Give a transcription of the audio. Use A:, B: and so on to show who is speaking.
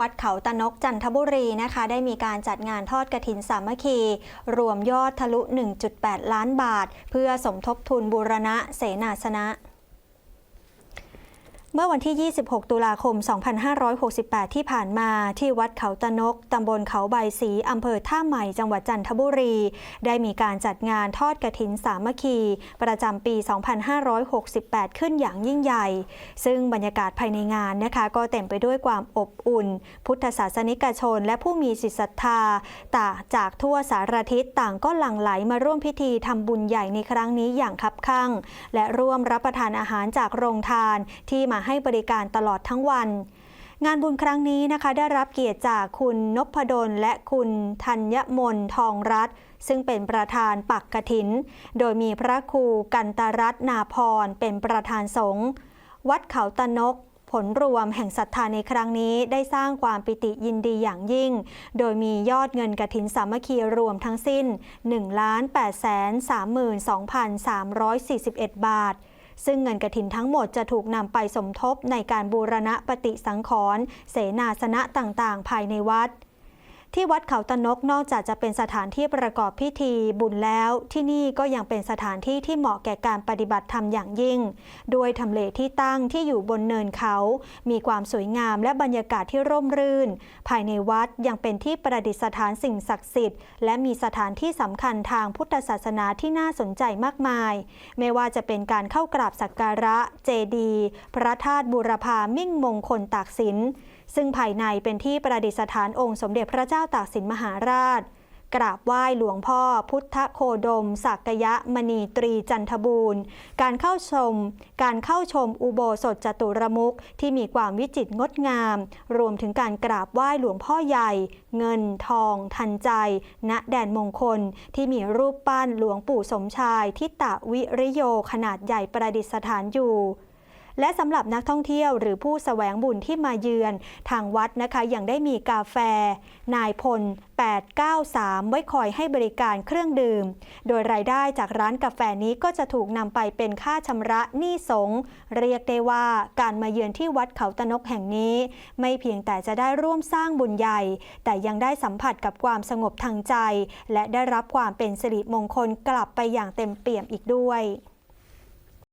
A: วัดเขาตะนกจันทบุรีนะคะ ได้มีการจัดงานทอดกระถินสามัคคี รวมยอดทะลุ 1.8 ล้านบาท เพื่อสมทบทุนบูรณะเสนาสนะ เมื่อวันที่ 26 ตุลาคม 2568 ที่ผ่านมาที่วัดเขาตะนก ตำบลเขาใบสี อำเภอท่าใหม่ จังหวัดจันทบุรี ได้มีการจัดงานทอดกระถินสามัคคี ประจำปี 2568 ขึ้นอย่างยิ่งใหญ่ ซึ่งบรรยากาศภายในงานนะคะ ก็เต็มไปด้วยความอบอุ่น พุทธศาสนิกชน และผู้มีจิตศรัทธาต่างจากทั่วสารทิศต่างก็หลั่งไหลมาร่วมพิธีทำบุญใหญ่ในครั้งนี้อย่างคับคั่ง และร่วมรับประทานอาหารจากโรงทานที่มาให้บริการตลอดทั้งวัน งานบุญครั้งนี้นะคะได้รับเกียรติจากคุณนพดลและคุณธัญมนทองรัตซึ่งเป็นประธานปักกถิน โดยมีพระครูกันตรัตน์นาพรเป็นประธานสงฆ์วัดเขาตะนกผลรวมแห่งศรัทธาในครั้งนี้ได้สร้างความปิติยินดีอย่างยิ่ง โดยมียอดเงินกระถินสามัคคีรวมทั้งสิ้น 1 8 3 2 341 บาท ซึ่งเงินกระถินทั้งหมดจะถูกนำไปสมทบในการบูรณะปฏิสังขรณ์เสนาสนะต่างๆ ภายในวัด ที่วัดเขาตะนกนอกจากจะเป็นสถานที่ประกอบพิธีบุญแล้ว ที่นี่ก็ยังเป็นสถานที่ที่เหมาะแก่การปฏิบัติธรรมอย่างยิ่ง ด้วยทำเลที่ตั้งที่อยู่บนเนินเขา มีความสวยงามและบรรยากาศที่ร่มรื่น ภายในวัดยังเป็นที่ประดิษฐานสิ่งศักดิ์สิทธิ์และมีสถานที่สำคัญทางพุทธศาสนาที่น่าสนใจมากมาย ไม่ว่าจะเป็นการเข้ากราบสักการะเจดีย์พระธาตุบูรพามิ่งมงคลตากสินซึ่งภายในเป็นที่ประดิษฐานองค์สมเด็จพระเจ้าตากสินมหาราช กราบไหว้หลวงพ่อพุทธโคดม สักยะมณีตรีจันทบูรณ์ การเข้าชม การเข้าชมอุโบสถจตุรมุขที่มีความวิจิตรงดงาม รวมถึงการกราบไหว้หลวงพ่อใหญ่ เงินทอง ทันใจ ณแดนมงคล ที่มีรูปปั้นหลวงปู่สมชายทิตะวิริโยขนาดใหญ่ประดิษฐานอยู่ และสำหรับนักท่องเที่ยวหรือผู้แสวงบุญที่มาเยือน ทางวัดนะคะยังได้มีกาแฟ นายพล 893 ไว้คอยให้บริการเครื่องดื่ม โดยรายได้จากร้านกาแฟนี้ก็จะถูกนำไปเป็นค่าชำระหนี้สงเรียกได้ว่าการมาเยือนที่วัดเขาตะนกแห่งนี้ ไม่เพียงแต่จะได้ร่วมสร้างบุญใหญ่ แต่ยังได้สัมผัสกับความสงบทางใจ และได้รับความเป็นสิริมงคลกลับไปอย่างเต็มเปี่ยมอีกด้วย